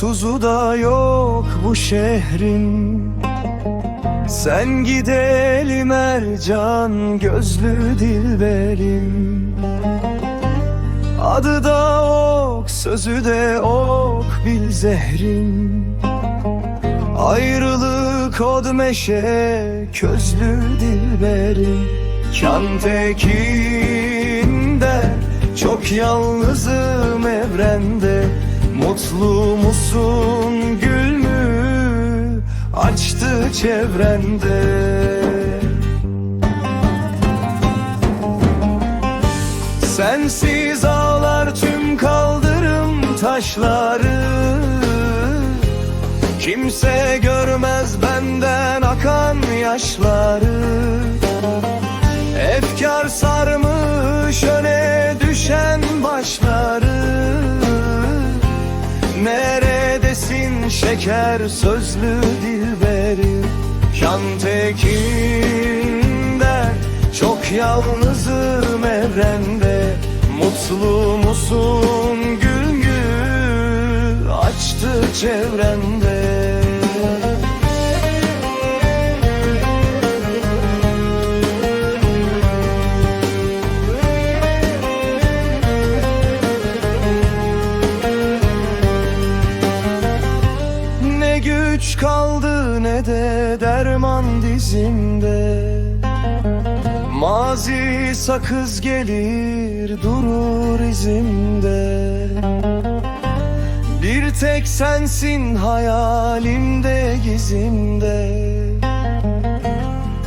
tuzu da yok bu şehrin. Sen gidelim Ercan gözlü dilberim. Adı da ok, sözü de ok bil zehrin. Ayrılık od meşe közlü dilberim. Kan tekinde çok yalnızım evrende Mutlu musun gül mü? Açtı çevrende. Sensiz ağlar tüm kaldırım taşları. Kimse görmez benden akan yaşları. Efkar sarmış Neredesin şeker sözlü dilberim Kan tekinde çok yalnızım evrende. Mutlu musun gül gül açtı çevrende güç kaldı ne de derman dizimde. Mazi sakız gelir durur izimde. Bir tek sensin hayalimde gizimde.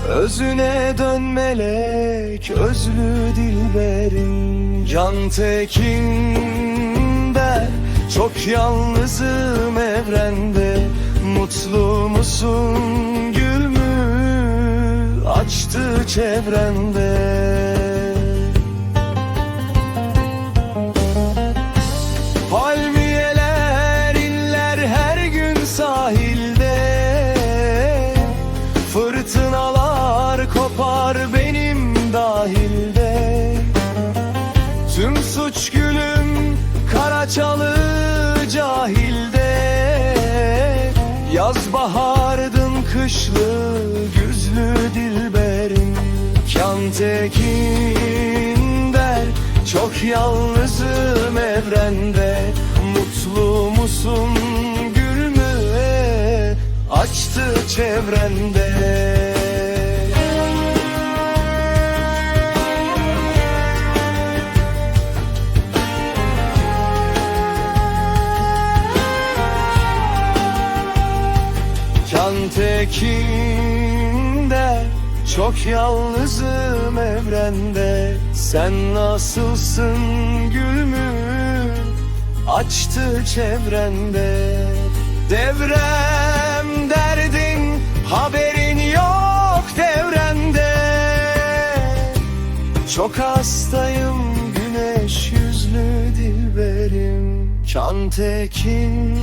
Özüne dön melek özlü dilberim Can tekinde. Çok yalnızım evrende musun gül açtı çevrende. Palmiyeler iller her gün sahilde. Fırtınalar kopar benim dahilde. Tüm suç gülüm Karaçalı cahilde. Yaz bahardın kışlı güzlü dilberim Kan tekinde çok yalnızım evrende. Mutlu musun gül mü açtı çevrende Tekinde çok yalnızım evrende. Sen nasılsın gül açtı çevrende. Devrem derdin haberin yok devrende. Çok hastayım güneş yüzlü dilberim. Can tekinde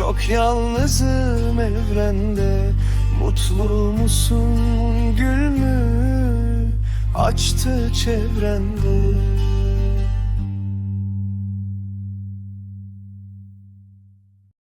çok yalnızım evrende. Mutlu musun gül mü? Açtı çevrende